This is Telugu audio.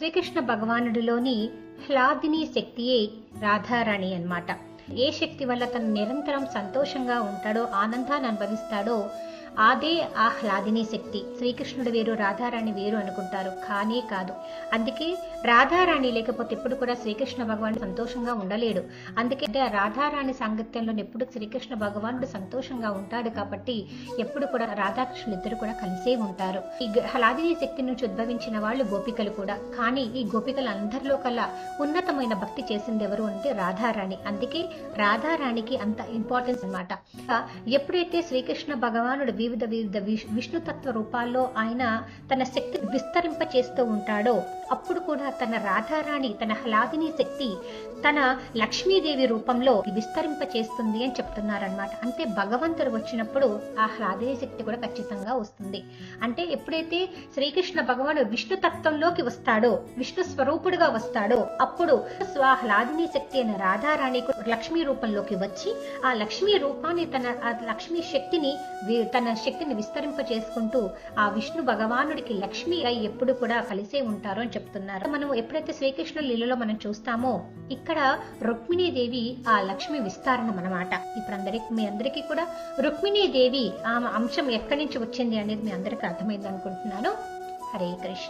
శ్రీకృష్ణ భగవానుడిలోని హ్లాదిని శక్తియే రాధారాణి అన్నమాట. ఏ శక్తి వల్ల తను నిరంతరం సంతోషంగా ఉంటాడో ఆనందాన్ని అనుభవిస్తాడో అదే ఆహ్లాదిని శక్తి. శ్రీకృష్ణుడు వేరు రాధారాణి వేరు అనుకుంటారు. కానీ కాదు. అందుకే రాధారాణి లేకపోతే ఎప్పుడు కూడా శ్రీకృష్ణ భగవానుడు సంతోషంగా ఉండలేడు. అందుకే రాధారాణి సాంగత్యంలో ఎప్పుడు శ్రీకృష్ణ భగవానుడు సంతోషంగా ఉంటాడు కాబట్టి ఎప్పుడు కూడా రాధాకృష్ణులు ఇద్దరు కూడా కలిసే ఉంటారు. ఈ హ్లాదిని శక్తి నుంచి ఉద్భవించిన వాళ్ళు గోపికలు కూడా. కానీ ఈ గోపికలు అందరిలో కల్లా ఉన్నతమైన భక్తి చేసింది ఎవరు అంటే రాధారాణి. అందుకే రాధారాణికి అంత ఇంపార్టెన్స్ అన్నమాట. ఎప్పుడైతే శ్రీకృష్ణ భగవానుడు వివిధ వివిధ విష్ణుతత్వ రూపాల్లో ఆయన తన శక్తి విస్తరింప చేస్తూ ఉంటాడో అప్పుడు కూడా తన రాధారాణి తన హలాదిని శక్తి తన లక్ష్మీదేవి రూపంలో విస్తరింప చేస్తుంది అని చెప్తున్నారనమాట అంటే భగవంతుడు వచ్చినప్పుడు ఆ హ్లాదిని శక్తి కూడా ఖచ్చితంగా వస్తుంది. అంటే ఎప్పుడైతే శ్రీకృష్ణ భగవాను విష్ణు తత్వంలోకి వస్తాడో విష్ణు స్వరూపుడుగా వస్తాడో అప్పుడు స్వాహ్లాదిని శక్తి అయిన రాధారాణి లక్ష్మీ రూపంలోకి వచ్చి ఆ లక్ష్మీ రూపాన్ని తన ఆ లక్ష్మీ శక్తిని తన శక్తిని విస్తరింప చేసుకుంటూ ఆ విష్ణు భగవానుడికి లక్ష్మి అయి ఎప్పుడు కూడా కలిసే ఉంటారు అని చెప్తున్నారు. మనం ఎప్పుడైతే శ్రీకృష్ణ లీలలో మనం చూస్తామో ఇక్కడ రుక్మిణీదేవి ఆ లక్ష్మి విస్తారణం అన్నమాట. ఇప్పుడు అందరికి మీ అందరికీ కూడా రుక్మిణీదేవి ఆ అంశం ఎక్కడి నుంచి వచ్చింది అనేది మీ అందరికీ అర్థమైంది అనుకుంటున్నాను హరే కృష్ణ.